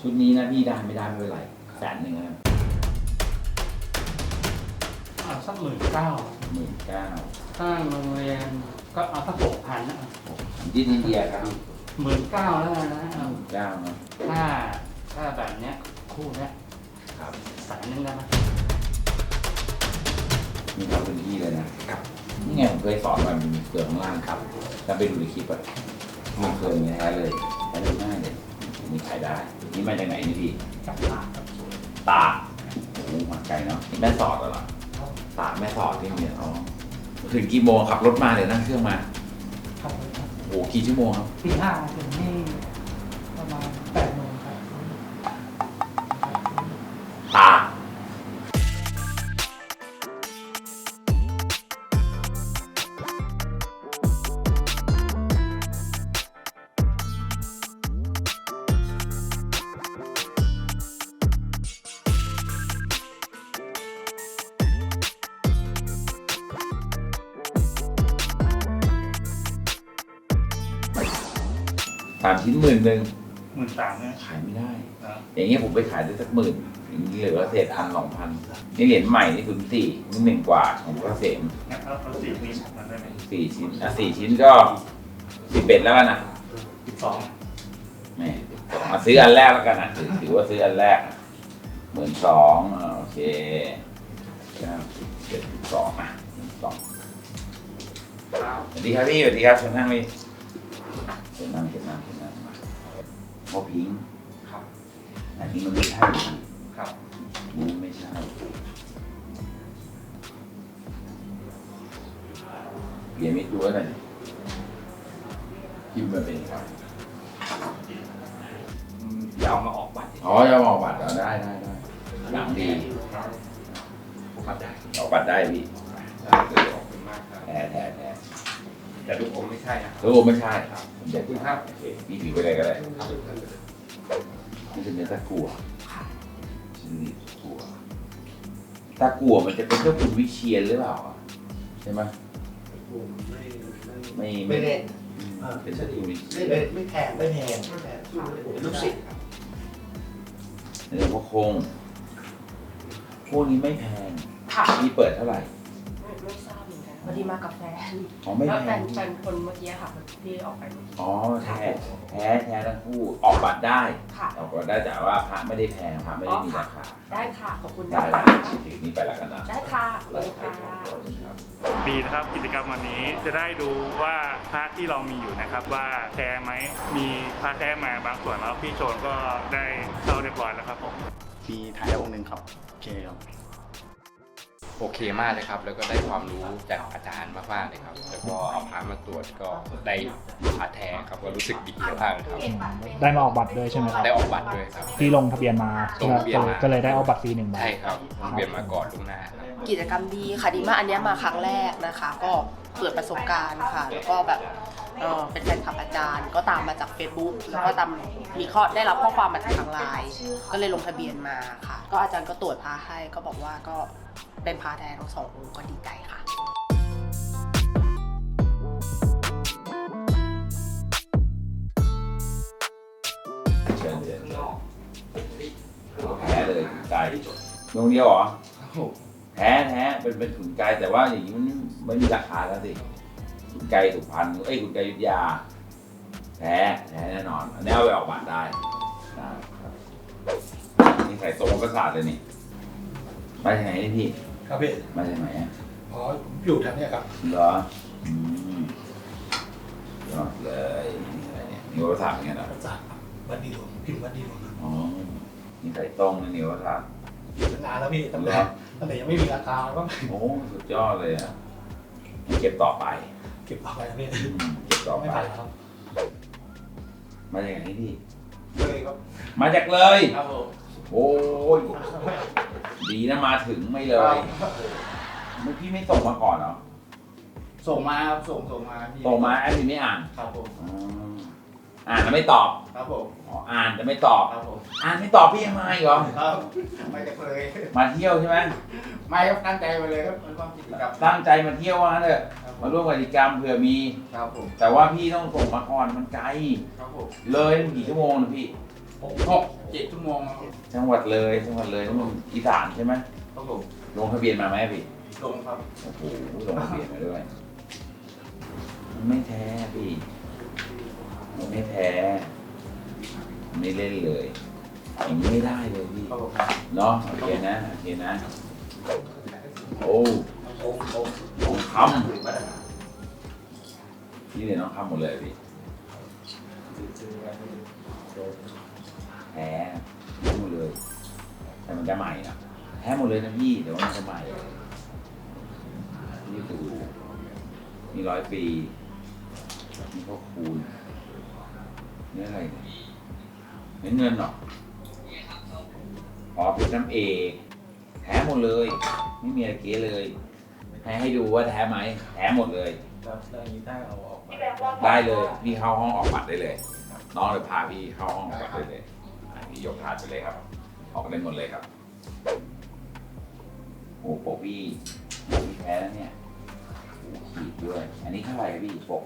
ชุดนี้นะพี่ได้ไม่ได้ไม่เป็นไรแสนหนึ่งนะเอาสักหมื่นเก้าหมื่นเก้าถ้าโรงเรียนก็เอาสักหกพันนะดินอินเดียครับหมื่นเก้าแล้วกันนะหเอามื่นเก้าเนาะถ้าถ้าแบบเนี้ยคู่เนี้ยครับแสนหนึงได้ไหมมีความพื้นที่เลยนะนี่ไงผมเคยสอนมันมีเกลือข้างล่างครับถ้าไปดูในคลิปอะมันเคยมีแท้เลยแท้เลยง่ายเลย มีขายได้นี่มาจากไหนนี่พี่จับปากครับตากโอ้โหมาไกลเนาะแม่สอดเหรอตากแม่สอดที่เนี่ยอ๋อถึงกี่โมงขับรถมาเดี๋ยวนั่งเครื่องมาครับโอ้โหกี่ชั่วโมงครับตีห้าถึงนี่ มชิ้นหมื่นหนึ่งหมื่นสามเนี่ยขายไม่ได้ นะอย่างเงี้ยผมไปขายได้สักหมื่นเหลือเศษพันสองพันนี่เหรียญใหม่นี่ถึงสี่นี่หนึ่งกว่าของพระเกษมงั้นเอาเอาสี่นี่มันได้ไหมสี่ชิ้นอะสี่ชิ้นก็สิบเอ็ดแล้วกันนะสิบสองแหม่มาซื้ออันแรกแล้วกันนะถือถือว่าซื้ออันแรกหมื่นสองโอเคเก้าสิบเจ็ดสิบสองอะหมื่นสอง สวัสดีครับพี่สวัสดีครับเชิญนั่งพี่เชิญนั่งเชิญนั่งเชิญนั่งมา โมพิงค์ครับ อันนี้มันไม่ใช่ครับนี่ไม่ใช่เรียนไม่ดูอะไรคิดมาเป็นครับจะเอามาออกบัตรอ๋อจะออกบัตรเหรอได้ได้ได้หลังดีครับได้ ออกบัตรได้พี่ขอบคุณมากครับ แท้แท้แท้ แต่ลูกผมไม่ใช่นะรู้ไม่ใช่ผมจะคุยครับโอเคพี่ถือไปเลยก็ได้นี่คือเนื้อตะกั่วชื่อนี้ตะกั่วตะกั่วมันจะเป็นเจ้าคุณวิเชียนหรือเปล่าอะใช่ไหมไม่ไม่เล่นอืมเป็นเจ้าคุณวิเชียไม่นไม่แพงไม่แพงไม่แพงเป็นลูกศิษย์ครับเนื้อพวกโคงพวกนี้ไม่แพงค่ะ นี่เปิดเท่าไหร่ อนกันพอดีมากับแฟนอ๋อไม่แล้วแพแฟงนแฟนคนเมื่อกี้ค่ะที่ออกไปเมื่อกี้อ๋อแท้แท้แท้ทั้งคู่ออกบัตรได้ค่ะ ออกบัตรได้แต่ว่าพระไม่ได้แพงพระไม่ได้มีราคาได้ค่ะขอบคุณได้นะละคะถือนี่ไปแล้วกันนะได้ค่ะขอบคุณค่ะ ดีนะครับกิจกรรมวันนี้จะได้ดูว่าพระที่เรามีอยู่นะครับว่าแท้ไหมมีพระแท้มาบางส่วนแล้วพี่โชนก็ได้เข้าเรียบร้อยแล้วครับผม มีถ่ายได้องค์หนึ่งครับ โอเคครับ โอเคมากเลยครับ แล้วก็ได้ความรู้จากอาจารย์มากๆเลยครับ แล้วก็เอาพามาตรวจก็ได้พาแท้ครับก็รู้สึกดีมากเลยครับ ได้มาออกบัตรด้วยใช่ไหมครับได้ออกบัตรด้วยครับ ที่ลงทะเบียนมาลงทะเบียนมา ก็เลยได้เอาบัตรฟรีหนึ่งใบใช่ครับผมเรียนมาก่อนล่วงหน้าครับกิจกรรมดีค่ะดีมากอันเนี้ยมาครั้งแรกนะคะ ก็เปิดประสบการณ์ค่ะ แล้วก็แบบเออเป็นแฟนคลับอาจารย์ก็ตามมาจาก Facebook แล้วก็ตามมีข้อได้รับข้อความมาจากทางไลน์ก็เลยลงทะเบียนมาค่ะ ก็อาจารย์ก็ตรวจพาให้ก็บอกว่าก็ เป็นพาแท้ทั้งสององค์ก็ดีใจค่ะเชิญเชิญแท้เลยถุงไก่ดวงเดียวเหรอแท้แท้เป็นเป็นถุงไก่แต่ว่าอย่างนี้มันไม่มีราคาแล้วสิถุงไก่สุพรรณเอ้ยถุงไก่อยุธยาแท้แท้แน่นอนอันนี้เอาไปออกบัตรได้ได้ครับนี่ใส่ทรงประสาทเลยนี่ มาจากไหนนี่พี่ ครับพี่มาจากไหนอะอ๋อผมอยู่แถวเนี้ยครับ เหรออืมยอดเลยนี่อะไรเนี่ยนิวประสาทเป็นไงเนาะอาจารย์วัดดีหลวงพิมพ์วัดดีหลวงครับอ๋อนี่ใส่ตรงนี่นิวประสาทอยู่ตั้งนานแล้วพี่ตั้งเหรแต่อตั้งแต่ยังไม่มีราคาก็โอ้สุดยอดเลยอะเก็บต่อไปเก็บเอาไว้นะพี่อืมเก็บต่อไม่ไปผ่านครับมาจากไหนพี่ เลยครับมาจากเลย ครับผมโอ้ย ดีนะมาถึงไม่เลย ไม่พี่ไม่ส่งมาก่อนเหรอ ส่งมาครับส่งส่งมาพี่ส่งมาแอดมินไม่อ่านครับผมอ๋ออ่านแล้วไม่ตอบครับผมอ๋ออ่านแต่ไม่ตอบ ครับผมอ่านไม่ตอบพี่ยังมาอีกเหรอ ครับไม่จะเลยมาเที่ยวใช่ไหมไม่ครับตั้งใจมาเลยครับเป็นความกิจกรรมตั้งใจมาเที่ยวว่างั้นเถอะครับผมาร่วมกิจกรรมเผื่อมี ครับผมแต่ว่าพี่ต้องส่งมาก่อนมันไกล ครับผมเลยกี่ชั่วโมงนะพี่ หกเจ็ดชั่วโมงครับจังหวัดเลยจังหวัดเลยนี่มันอีสานใช่ไหมครับผมลงทะเบียนมาไหมพี่ลงครับโอ้โหลงทะเบียนมาด้วยมันไม่แท้พี่มันไม่แท้มันไม่เล่นเลยอย่างนี้ไม่ได้เลยพี่ครับผมเนาะโอเคนะโอเคนะโอ้ทองคำนี่เลยน้องคำหมดเลยพี่ แท้แท้หมดเลย แต่มันจะใหม่นะแท้หมดเลยนะพี่แต่ว่ามันจะใหม่นี่ดูนี่ร้อยปีนี่พ่อคูณนี่อะไรเนี่ยเงินเงินเหรออ๋อเป็นน้ำเอกแท้หมดเลย ไม่มีอะไรเก๊เลยให้ให้ดูว่าแท้ไหมแท้หมดเลยได้เลยพี่เข้าห้องออกบัตรได้เลย น้องเลยพาพี่เข้าห้องออกบัตรได้เลย อะพี่ยกถาดไปเลยครับ ออกได้หมดเลยครับโอ้โหปกพี่ปกพี่แท้แล้วเนี่ยโอ้ขีดด้วย อันนี้เท่าไหร่ครับพี่ปก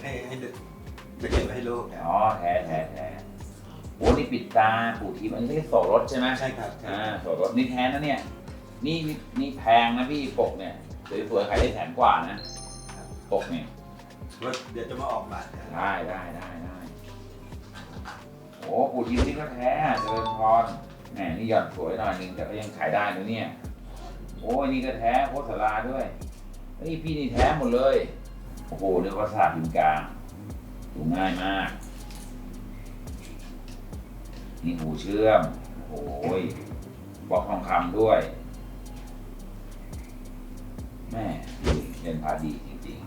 ให้ให้จะเก็บไว้ให้ลูกอ๋อแท้แท้แท้โอ้นี่ปิดตาปูทีอันนี้เรียกโสรถใช่ไหมใช่ครับอ่าโสรถนี่แท้นะเนี่ย นี่นี่นี่แพงนะพี่ปกเนี่ยสวยๆขายได้แสนกว่านะปกเนี่ย ว่าเดี๋ยวจะมาออกบัตรได้ได้ได้ได้ โอ้ปูทิมนี่ก็แท้เจริญพรแหมนี่หย่อนสวยหน่อยนึงแต่ก็ยังขายได้นะเนี่ย โอ้ยนี่ก็แท้โคตรสลาด้วยเฮ้ยพี่นี่แท้หมดเลย โอ้โหเรียกว่าศาสตร์พิมกลางดูง่ายมาก นี่หูเชื่อม โอ้ยบล็อกทองคำด้วย แม่เรียนพาดีจริง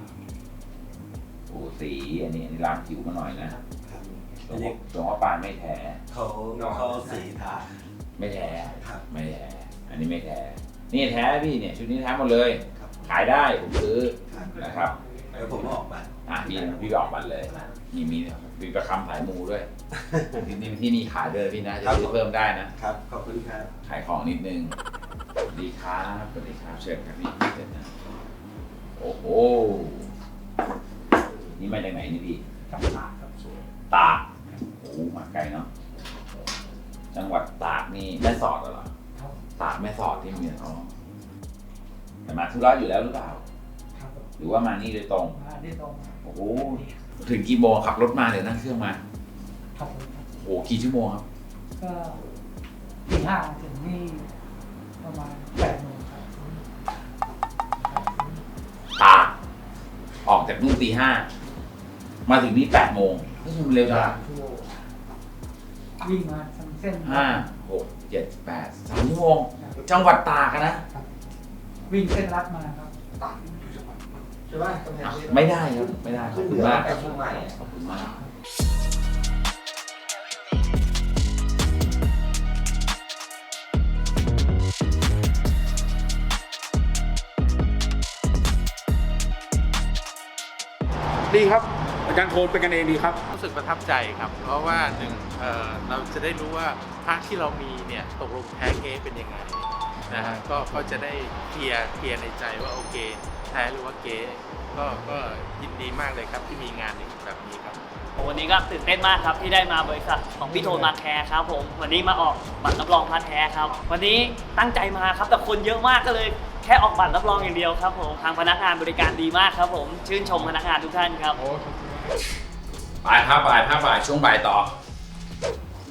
ๆโอ้สีอันนี้อันนี้ล้างผิวมาหน่อยนะ หลวงพ่อหลวงพ่อปานไม่แท้เขาเขาสีทาไม่แท้ครับไม่แท้อันนี้ไม่แท้นี่แท้พี่เนี่ยชุดนี้แท้หมดเลย ครับขายได้ผมซื้อครับนะครับเดี๋ยวผมมาออกบัตรอะพี่พี่ออกบัตรเลยนี่มีมีประคำสายมูด้วยที่นี่ที่นี่ขายเลยพี่นะจะซื้อเพิ่มได้นะครับขอบคุณครับขายของนิดนึงสวัสดีครับสวัสดีครับเชิญครับพี่เชิญนะโอ้โหนี่มาจากไหนนี่พี่กับตากครับสวยตาก โอ้โหมาไกลเนาะ จังหวัดตากนี่แม่สอดเหรอครับตากแม่สอดที่เมียอ๋อแต่มาธุระอยู่แล้วหรือเปล่า ครับหรือว่ามานี่โดยตรง มาได้ตรงโอ้โหถึงกี่โมงขับรถมาเดี๋ยวนั่งเครื่องมาครับผมครับ โอ้โหกี่ชั่วโมงครับก็ตีห้าถึงนี่ประมาณแปดโมงครับตากออกจากนู่นตีห้ามาถึงนี่แปดโมงก็คือมันเร็วจังชั่วโมงวิ่งมาทั้ง เส้น ห้าหกเจ็ดแปดสามชั่วโมงจังหวัดตากอะนะวิ่งเส้นรัดมาครับใช่ไหมกำแพงเพชรไม่ได้ครับไม่ได้ขอบคุณมากไปเชียงใหม่อะขอบคุณมาก ดีครับอา จารย์โทนเป็นกันเองดีครับ รู้สึกประทับใจครับ เพราะว่าหนึ่งเอ่อเราจะได้รู้ว่าพระที่เรามีเนี่ยตกลงแท้เก๊เป็นยังไงนะฮะก็ก็จะได้เคลียร์เคลียร์ในใจว่าโอเคแท้หรือว่าเก๊ก็ก็ยินดีมากเลยครับที่มีงานแบบนี้ครับ วันนี้ก็ตื่นเต้นมากครับที่ได้มาบริษัทของพี่โทนมาแคร์ครับ ผมวันนี้มาออกบัตรรับรองพัดแท้ครับ วันนี้ตั้งใจมาครับแต่คนเยอะมากก็เลย แค่ออกบัตรรับรองอย่างเดียวครับผมทางพนักงานบริการดีมากครับ ผมชื่นชมพนักงานทุกท่านครับ บ่ายครับบ่ายครับบ่ายช่วงบ่ายต่อ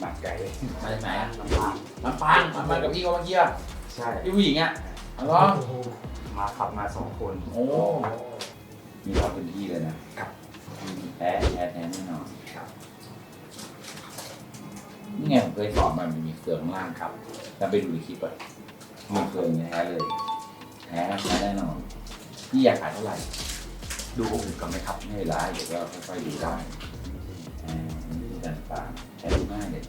มาไกลเลยมาจากไหนอะลำปางลำปางมามากับพี่เขาเมื่อกี้อะใช่ พี่ผู้หญิงอะอ๋อมาขับมาสองคน โอ้มีเราเป็นที่เลยนะครับแท้แท้แท้แน่นอนครับนี่ไงผมเคยสอนมันมันมีเฟืองข้างล่างครับแล้วไปดูในคลิปอะมีเฟืองแท้เลยแท้แท้แน่นอนพี่อยากขายเท่าไหร่ ดูองค์ก่อนไหมครับไม่เป็นไรเดี๋ยวก็ค่อยๆดูได้อ่าอันนี้คือการต่างใช้ดูง่ายเลย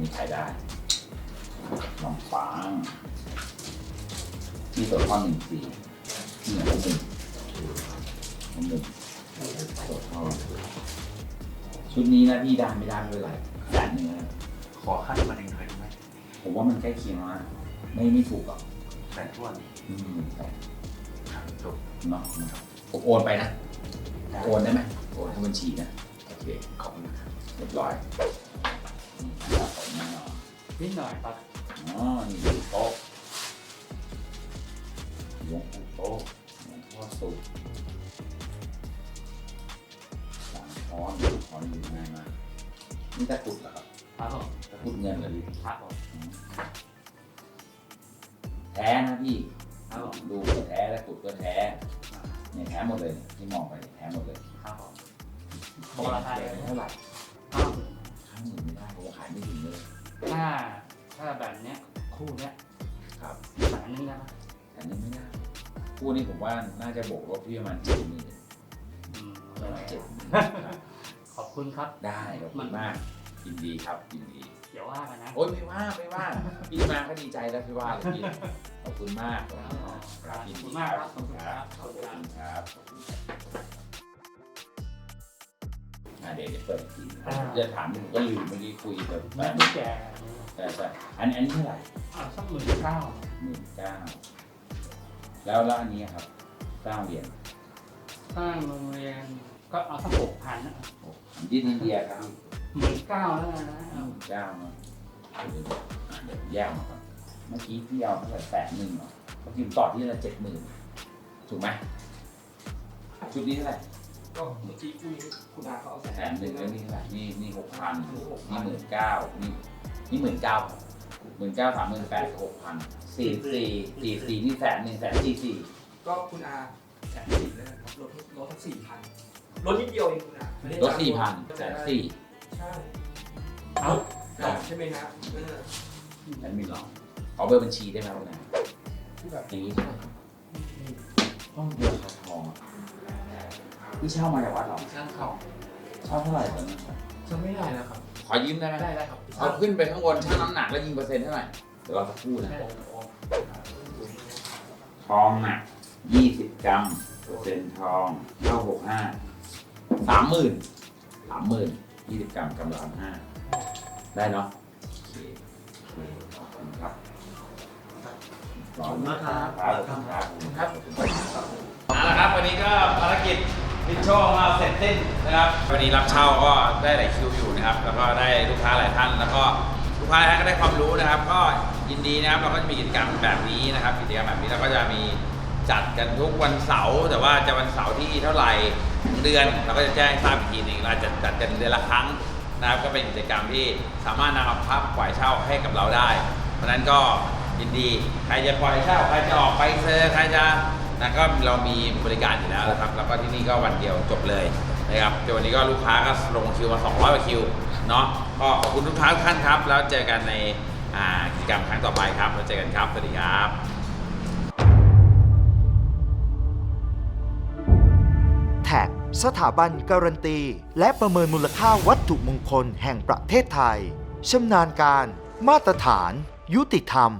มีขายได้ลองฟังที่ตัวข้อหนึ่งสี่นี่ข้อหนึ่งข้อหนึ่งตัวข้อชุดนี้นะพี่ได้ไม่ได้ไม่เป็นไรแสนหนึ่งนะขอขั้นมาหนึ่งหน่อยได้ไหมผมว่ามันใกล้เคียงแล้วะไม่ไม่ถูกหรอกแสนทวนอืมจบเนาะผมโอนไปนะ โอนได้ไหมโอนเข้าบัญชีนะโอเคขอบคุณครับเรียบร้อยนี่ครับผมแน่นอนนิดหน่อยครับอ๋อนี่ดูโต๊ะหลวงปู่โต๊ะหลวงพ่อสุขสามช้อนช้อนอยู่ง่ายมากนี่ตะกรุดเหรอครับครับผมตะกรุดเงินเหรอพี่ครับผมแท้นะพี่ ครับผมดูก็แท้ตะกรุดก็แท้ เนี่ยแท้หมดเลยเนี่ยที่มองไปเนี่ยแท้หมดเลยครับผมโบราณไทยเท่าไหร่ห้าหมื่นห้าหมื่นไม่ได้ผมขายไม่ถึงเลยถ้าถ้าแบบเนี้ยคู่เนี้ยครับแสนนึงนะแต่นี้ไม่ได้คู่นี้ผมว่าน่าจะบวกลบที่ประมาณเจ็ดหมื่นอืมประมาณเจ็ดหมื่นขอบคุณครับ ได้ขอบคุณมากยินดีครับยินดี เดี๋ยวว่ากันนะ โอ๊ยไม่ว่าไม่ว่า พี่มาก็ดีใจแล้วพี่ว่าเลยพี่ขอบคุณมากครับครับยินขอบคุดีณมากครับขอบคุณครับขอบคุณครับอะเดี๋ยวเดี๋ยวเปิดอีกทีจะถามผมก็ลืมเมื่อกี้คุยกับแฟแม่นไม่แก่ใช่ใช่อันอันนี้เท่าไหร่อ่าสักหมื่นเก้าหมื่นเก้าแล้วแล้วอันนี้ครับสร้างเหรียญสร้างโรงเรียนก็เอาสักหกพันนะที่อินเดียครับหมื่นเก้าแล้วกันนะหมื่น เก้าเนาะเดี๋ยวอะเดี๋ยวแยกมาก่อนเมื่อกี้พี่เอาเท่าไหร่แสนหนึ่งเหรอเมื่อกี้ผมต่อที่ละเจ็ดหมื่นถูกไหมชุดนี้เท่าไหร่ก็เมื่อกี้คุยคุณอาเขาเอาแสนหนึ่งแล้วนี่เท่าไหร่นี่นี่หกพันนี่หมื่นเก้านี่นี่หมื่นเก้าหมื่นเก้าสามหมื่นแปดหกพันสี่สี่สี่สี่นี่แสนหนึ่งแสนสี่สี่ก็คุณอาแสนสี่แล้วนะครับลดลดทั้งสี่พันลดนิดเดียวเองคุณอาไม่ได้ลดสี่พันแสนสี่ใช่ เอาลดใช่ไหมฮะเออนั้นไม่ลอขอเบอร์บัญชีได้ไหมคุณนะที่แบบอย่างนี้ใช่ไหมห้องเดียวคาทองอะพี่เช่ามาจากวัดเหรอช่างเขาเช่าเท่าไหร่ตอนนั้จะไม่ได้นะครับ ขอยืมได้ไหมได้ได้ครับเอาขึ้นไปข้างบนชั่งน้ำหนักแล้วยิงเปอร์เซ็นต์เท่าไหร่เดี๋ยวเราสักครู่นะทองหนักยี่สิบกรัมเปอร์เซ็นต์ทองเท่าหกห้าสามหมื่นสามหมื่นยี่สิบกรัมกรัมละพันห้า ได้เนาะโอเคโอเคขอบคุณครับขอบคุณมากครับขอบคุณครับขอบคุณครับเอาละครับ วันนี้ก็ภารกิจพิชโชของเราเสร็จสิ้นนะครับ วันนี้รับเช่าก็ได้หลายคิวอยู่นะครับ แล้วก็ได้ลูกค้าหลายท่าน แล้วก็ลูกค้าหลายท่านก็ได้ความรู้นะครับ ก็ยินดีนะครับ เราก็จะมีกิจกรรมแบบนี้นะครับ กิจกรรมแบบนี้เราก็จะมีจัดกันทุกวันเสาร์ แต่ว่าจะวันเสาร์ที่เท่าไหร่ของเดือน เราก็จะแจ้งให้ทราบอีกทีหนึงเราจะจัดกันเดือนละครั้ง นะครับก็เป็นกิจกรรมที่สามารถนำมาพับปล่อยเช่าให้กับเราได้ เพราะฉะนั้นก็ยินดีใครจะปล่อยเช่าใครจะออกไปเซอร์ใครจะนะก็เรามีบริการอยู่แล้วนะครับ แล้วก็ที่นี่ก็วันเดียวจบเลยนะครับเดี๋ยววันนี้ก็ลูกค้าก็ลงคิวมา 200กว่าคิวเนาะก็ขอบคุณทุกท่านท่านครับ แล้วเจอกันในกิจกรรมครั้งต่อไปครับแล้วเจอกันครับสวัสดีครับ สถาบันการันตี และประเมินมูลค่าวัตถุมงคลแห่งประเทศไทยชำนาญการ มาตรฐาน ยุติธรรม